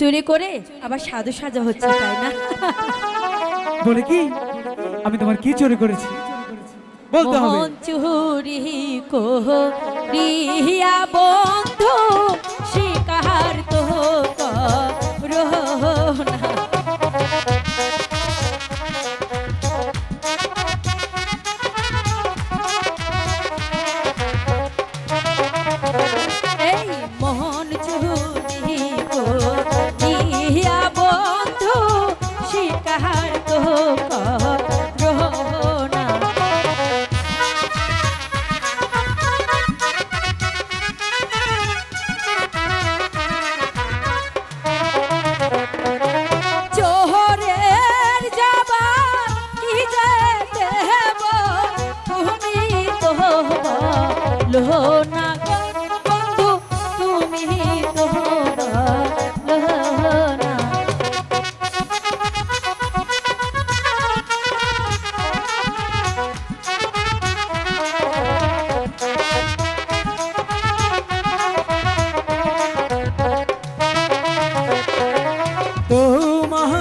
চুরি করে আবার সাধু সাজা হচ্ছে তাই না? বলে কি? আমি তোমার কি চুরি করেছি? বলতে হবে। চুরি কোরিয়া লোনা তুমি তো লোনা তো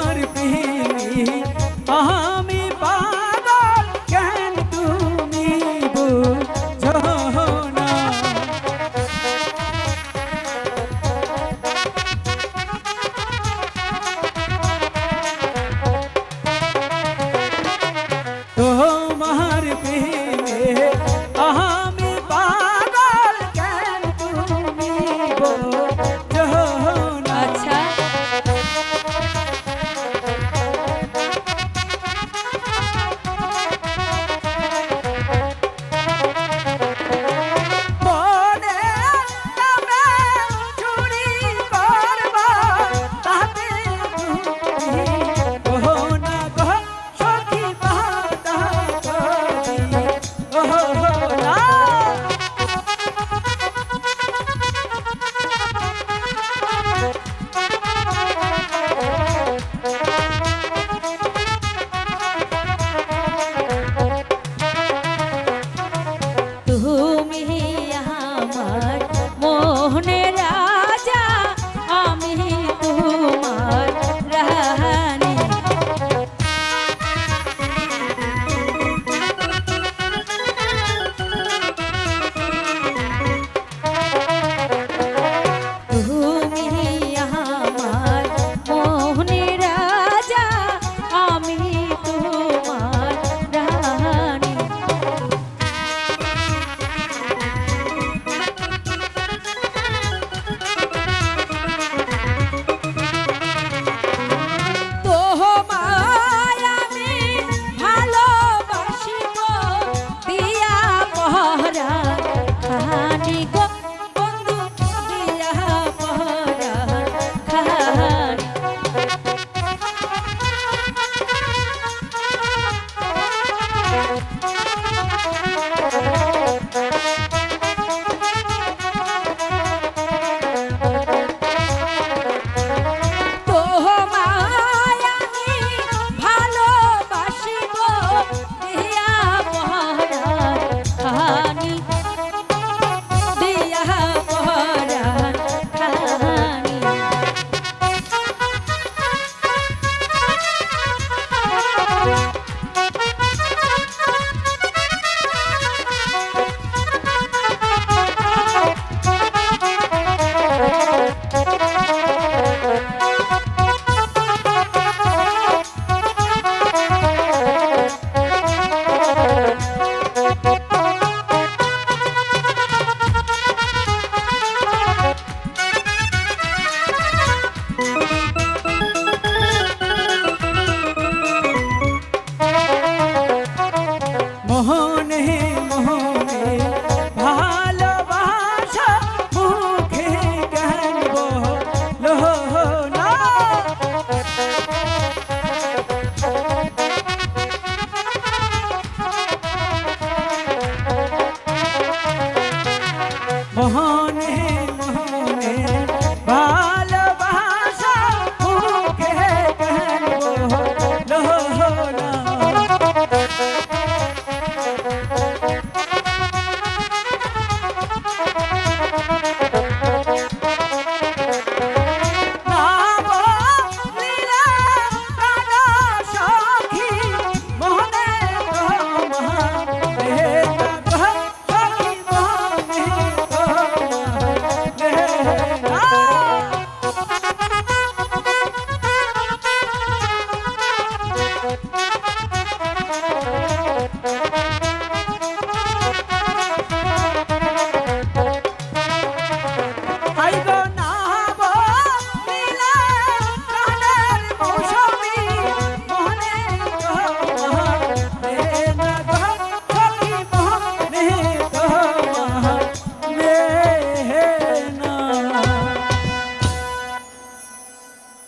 মোহন